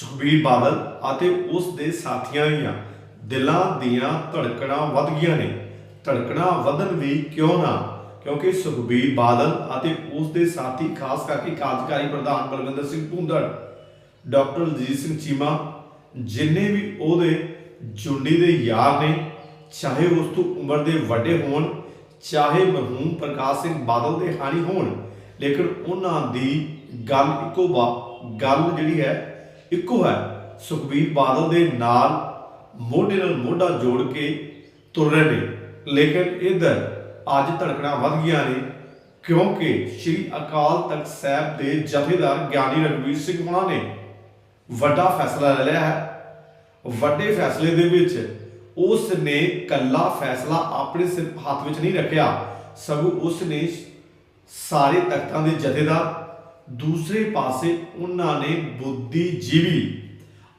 ਸੁਖਬੀਰ ਬਾਦਲ ਅਤੇ ਉਸ ਦੇ ਸਾਥੀਆਂ ਦੀਆਂ ਦਿਲਾਂ ਦੀਆਂ ਧੜਕਣਾਂ ਵੱਧ ਗਈਆਂ ਨੇ। ਧੜਕਣਾਂ ਵਧਣ ਵੀ ਕਿਉਂ ਨਾ? ਕਿਉਂਕਿ ਸੁਖਬੀਰ ਬਾਦਲ ਅਤੇ ਉਸ ਦੇ ਸਾਥੀ, ਖਾਸ ਕਰਕੇ ਕਾਰਜਕਾਰੀ ਪ੍ਰਧਾਨ ਬਲਵਿੰਦਰ ਸਿੰਘ ਭੁੰਦੜ, ਡਾਕਟਰ ਰਜੀਤ ਸਿੰਘ ਚੀਮਾ, ਜਿੰਨੇ ਵੀ ਉਹਦੇ ਜੁੰਡੀ ਦੇ ਯਾਰ ਨੇ, ਚਾਹੇ ਉਸ ਤੋਂ ਉਮਰ ਦੇ ਵੱਡੇ ਹੋਣ, ਚਾਹੇ ਮਰਹੂਮ ਪ੍ਰਕਾਸ਼ ਸਿੰਘ ਬਾਦਲ ਦੇ ਹਾਣੀ ਹੋਣ, ਲੇਕਿਨ ਉਹਨਾਂ ਦੀ ਗੱਲ ਇੱਕੋ ਬਾ- ਗੱਲ ਜਿਹੜੀ ਹੈ ਇੱਕੋ ਹੈ, ਸੁਖਬੀਰ ਬਾਦਲ ਦੇ ਨਾਲ ਮੋਢੇ ਨਾਲ ਮੋਢਾ ਜੋੜ ਕੇ ਤੁਰ ਰਹੇ ਨੇ। ਲੇਕਿਨ ਇਧਰ ਅੱਜ ਧੜਕਣਾਂ ਵੱਧ ਗਈਆਂ ਨੇ, ਕਿਉਂਕਿ ਸ੍ਰੀ ਅਕਾਲ ਤਖਤ ਸਾਹਿਬ ਦੇ ਜਥੇਦਾਰ ਗਿਆਨੀ ਰਘਵੀਰ ਸਿੰਘ ਹੋਣਾ ਨੇ ਵੱਡਾ ਫੈਸਲਾ ਲੈ ਲਿਆ ਹੈ। ਵੱਡੇ ਫੈਸਲੇ ਦੇ ਵਿੱਚ ਉਸ ਨੇ ਕੱਲਾ ਫੈਸਲਾ ਆਪਣੇ ਸਿਰ ਹੱਥ ਵਿੱਚ ਨਹੀਂ ਰੱਖਿਆ। ਸਗੋਂ ਉਸ ਨੇ ਸਾਰੇ ਤਖਤਾਂ ਦੇ ਜਥੇਦਾਰ ਦੂਸਰੇ ਪਾਸੇ ਉਹਨਾਂ ਨੇ ਬੁੱਧੀਜੀਵੀ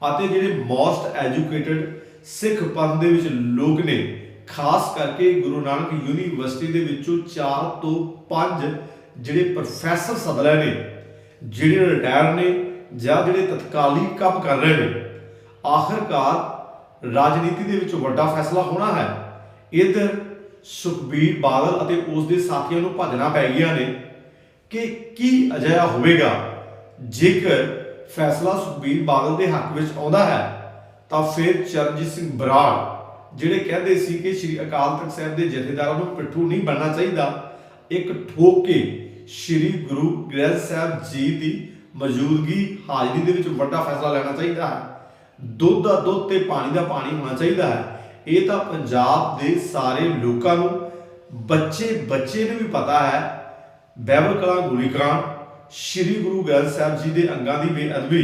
ਅਤੇ ਜਿਹੜੇ ਮੋਸਟ ਐਜੂਕੇਟਿਡ ਸਿੱਖ ਪੰਥ ਦੇ ਵਿੱਚ ਲੋਕ ਨੇ, ਖਾਸ ਕਰਕੇ ਗੁਰੂ ਨਾਨਕ ਯੂਨੀਵਰਸਿਟੀ ਦੇ ਵਿੱਚੋਂ 4 ਤੋਂ 5 ਜਿਹੜੇ ਪ੍ਰੋਫੈਸਰ ਸੱਦ ਲਏ ਨੇ, ਜਿਹੜੇ ਰਿਟਾਇਰ ਨੇ ਜਾਂ ਜਿਹੜੇ ਤਤਕਾਲੀ ਕੰਮ ਕਰ ਰਹੇ ਨੇ, ਆਖਰਕਾਰ ਰਾਜਨੀਤੀ ਦੇ ਵਿੱਚ ਵੱਡਾ ਫੈਸਲਾ ਹੋਣਾ ਹੈ। ਇਧਰ ਸੁਖਬੀਰ ਬਾਦਲ ਅਤੇ ਉਸ ਦੇ ਸਾਥੀਆਂ ਨੂੰ ਭੱਜਣਾ ਪੈ ਗਿਆ ਨੇ। ਕਿ ਕੀ ਅਜਿਹਾ ਹੋਵੇਗਾ? ਜੇਕਰ ਫੈਸਲਾ ਸੁਖਬੀਰ ਬਾਦਲ ਦੇ ਹੱਕ ਵਿੱਚ ਆਉਂਦਾ ਹੈ, ਤਾਂ ਫਿਰ ਚਰਨਜੀਤ ਸਿੰਘ ਬਰਾੜ, ਜਿਹੜੇ ਕਹਿੰਦੇ ਸੀ ਕਿ ਸ੍ਰੀ ਅਕਾਲ ਤਖਤ ਸਾਹਿਬ ਦੇ ਜਥੇਦਾਰਾਂ ਨੂੰ ਪਿੱਠੂ ਨਹੀਂ ਬਣਨਾ ਚਾਹੀਦਾ, ਇੱਕ ਠੋਕ ਕੇ ਸ੍ਰੀ ਗੁਰੂ ਗ੍ਰੰਥ ਸਾਹਿਬ ਜੀ ਦੀ ਮੌਜੂਦਗੀ, ਹਾਜ਼ਰੀ ਦੇ ਵਿੱਚ ਵੱਡਾ ਫੈਸਲਾ ਲੈਣਾ ਚਾਹੀਦਾ ਹੈ। ਦੁੱਧ ਦਾ ਦੁੱਧ ਤੇ ਪਾਣੀ ਦਾ ਪਾਣੀ ਹੋਣਾ ਚਾਹੀਦਾ ਹੈ। ਇਹ ਤਾਂ ਪੰਜਾਬ ਦੇ ਸਾਰੇ ਲੋਕਾਂ ਨੂੰ ਬੱਚੇ ਬੱਚੇ ਨੂੰ ਵੀ ਪਤਾ ਹੈ ਬਾਈਬਲ ਕਲਾ ਗੁਲੀਕਾਂਡ ਸ੍ਰੀ ਗੁਰੂ ਗ੍ਰੰਥ ਸਾਹਿਬ ਜੀ ਦੇ ਅੰਗਾਂ ਦੀ ਬੇਅਦਬੀ,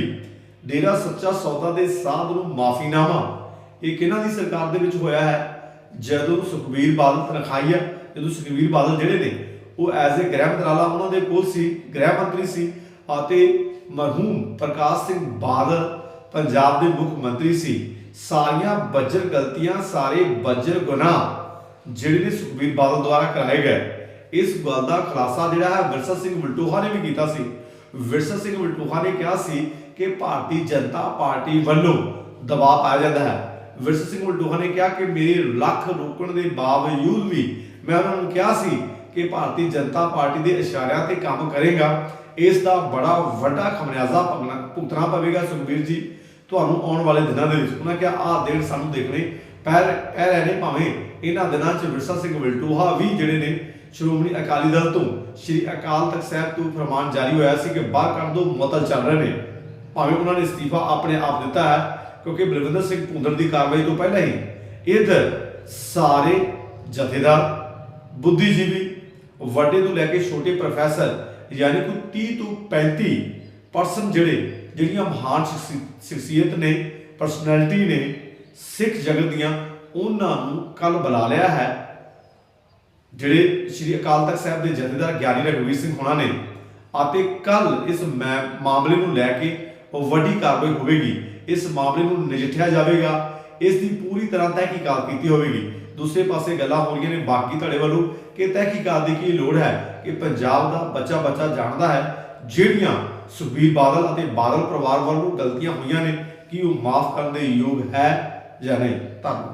ਡੇਰਾ ਸੱਚਾ ਸੌਦਾ ਦੇ ਸਾਧ ਨੂੰ ਮਾਫੀਨਾਮਾ, ਇਹ ਕਿਹਨਾਂ ਦੀ ਸਰਕਾਰ ਦੇ ਵਿੱਚ ਹੋਇਆ ਹੈ? ਜਦੋਂ ਸੁਖਬੀਰ ਬਾਦਲ ਤਨਖਾਹੀਆ ਜਦੋਂ ਸੁਖਬੀਰ ਬਾਦਲ ਜਿਹੜੇ ਨੇ, ਉਹ ਐਜ਼ ਅ ਗ੍ਰਹਿ ਮੰਤਰਾਲਾ ਉਹਨਾਂ ਦੇ ਕੋਲ ਸੀ, ਗ੍ਰਹਿ ਮੰਤਰੀ ਸੀ ਅਤੇ ਮਰਹੂਮ ਪ੍ਰਕਾਸ਼ ਸਿੰਘ ਬਾਦਲ ਪੰਜਾਬ ਦੇ ਮੁੱਖ ਮੰਤਰੀ ਸੀ। ਸਾਰੀਆਂ ਬੱਜਰ ਗਲਤੀਆਂ, ਸਾਰੇ ਬੱਜਰ ਗੁਨਾਹ ਜਿਹੜੇ ਨੇ ਸੁਖਬੀਰ ਬਾਦਲ ਦੁਆਰਾ ਕਰਾਏ ਗਏ। ਇਸ ਗੱਲ ਦਾ ਖੁਲਾਸਾ ਜਿਹੜਾ ਹੈ, ਵਿਰਸਾ ਸਿੰਘ ਵਲਟੋਹਾ ਨੇ ਵੀ ਕੀਤਾ ਸੀ। ਵਿਰਸਾ ਸਿੰਘ ਵਲਟੋਹਾ ਨੇ ਕਿਹਾ ਸੀ ਕਿ ਭਾਰਤੀ ਜਨਤਾ ਪਾਰਟੀ ਵੱਲੋਂ ਦਬਾਅ ਪਾਇਆ ਜਾਂਦਾ ਹੈ। ਵਿਰਸਾ ਸਿੰਘ ਵਲਟੋਹਾ ਨੇ ਕਿਹਾ ਕਿ ਮੇਰੇ ਲੱਖ ਰੋਕਣ ਦੇ ਬਾਵਜੂਦ ਵੀ ਮੈਂ ਉਹਨਾਂ ਨੂੰ ਕਿਹਾ ਸੀ ਕਿ ਭਾਰਤੀ ਜਨਤਾ ਪਾਰਟੀ ਦੇ ਇਸ਼ਾਰਿਆਂ ਤੇ ਕੰਮ ਕਰੇਗਾ। ਇਸ ਦਾ ਬੜਾ ਵੱਡਾ ਖਮਰਿਆਜ਼ਾ ਭੁਗਤਣਾ ਭੁਗਤਣਾ ਪਵੇਗਾ ਸੁਖਬੀਰ ਜੀ। ਤੁਹਾਨੂੰ ਆਉਣ ਵਾਲੇ ਦਿਨਾਂ ਦੇ ਵਿੱਚ ਉਹਨਾਂ ਕਿਹਾ, ਆਹ ਦਿਨ ਸਾਨੂੰ ਦੇਖਣੇ ਪੈ ਪੈ ਰਹੇ ਨੇ ਭਾਵੇਂ ਇਹਨਾਂ ਦਿਨਾਂ 'ਚ ਵਿਰਸਾ ਸਿੰਘ ਵਲਟੋਹਾ ਵੀ ਜਿਹੜੇ ਨੇ ਸ਼੍ਰੋਮਣੀ ਅਕਾਲੀ ਦਲ ਤੋਂ ਸ਼੍ਰੀ ਅਕਾਲ ਤਖਤ ਸਾਹਿਬ ਤੋਂ ਫਰਮਾਨ ਜਾਰੀ ਹੋਇਆ ਸੀ ਕਿ ਬਾਹਰ ਕੱਢ ਦੋ ਮੁਅਤਲ ਚੱਲ ਰਹੇ ਨੇ। ਭਾਵੇਂ ਉਹਨਾਂ ਨੇ ਅਸਤੀਫਾ ਆਪਣੇ ਆਪ ਦਿੱਤਾ ਹੈ, ਕਿਉਂਕਿ ਬਲਵਿੰਦਰ ਸਿੰਘ ਭੁੰਦੜ ਦੀ ਕਾਰਵਾਈ ਤੋਂ ਪਹਿਲਾਂ ਹੀ ਇਧਰ ਸਾਰੇ ਜਥੇਦਾਰ, ਬੁੱਧੀਜੀਵੀ, ਵੱਡੇ ਤੋਂ ਲੈ ਕੇ ਛੋਟੇ ਪ੍ਰੋਫੈਸਰ, ਯਾਨੀ ਕਿ 30 ਤੋਂ 35 ਪਰਸਨ ਜਿਹੜੇ, ਜਿਹੜੀਆਂ ਮਹਾਨ ਸ਼ਖਸੀ- ਸ਼ਖਸੀਅਤ ਨੇ ਪਰਸਨੈਲਿਟੀ ਨੇ, ਸਿੱਖ ਜਗਤ ਦੀਆਂ, ਉਹਨਾਂ ਨੂੰ ਕੱਲ ਬੁਲਾ ਲਿਆ ਹੈ। ਜਿਹੜੇ ਸ਼੍ਰੀ ਅਕਾਲ ਤਖਤ ਸਾਹਿਬ ਦੇ ਜਥੇਦਾਰ ਗਿਆਨੀ ਰਘਵੀਰ ਸਿੰਘ ਹੋਣਾ ਨੇ, ਅਤੇ ਕੱਲ ਇਸ ਮੈ- ਮਾਮਲੇ ਨੂੰ ਲੈ ਕੇ ਉਹ ਵੱਡੀ ਕਾਰਵਾਈ ਹੋਵੇਗੀ। ਇਸ ਮਾਮਲੇ ਨੂੰ ਨਜਿੱਠਿਆ ਜਾਵੇਗਾ। ਇਸ ਦੀ ਪੂਰੀ ਤਰ੍ਹਾਂ ਤਹਿਕੀਕਾਤ ਕੀਤੀ ਹੋਵੇਗੀ। ਦੂਸਰੇ ਪਾਸੇ ਗੱਲਾਂ ਹੋ ਰਹੀਆਂ ਨੇ ਬਾਕੀ ਤੁਹਾਡੇ ਵੱਲੋਂ ਕਿ ਤਹਿਕੀਕਾਤ ਦੀ ਕੀ ਲੋੜ ਹੈ? ਕਿ ਪੰਜਾਬ ਦਾ ਬੱਚਾ ਬੱਚਾ ਜਾਣਦਾ ਹੈ, ਜਿਹੜੀਆਂ ਸੁਖਬੀਰ ਬਾਦਲ ਅਤੇ ਬਾਦਲ ਪਰਿਵਾਰ ਵੱਲੋਂ ਗਲਤੀਆਂ ਹੋਈਆਂ ਨੇ, ਕਿ ਉਹ ਮਾਫ ਕਰਨ ਦੇ ਯੋਗ ਹੈ ਜਾਂ ਨਹੀਂ? ਧੰਨਵਾਦ।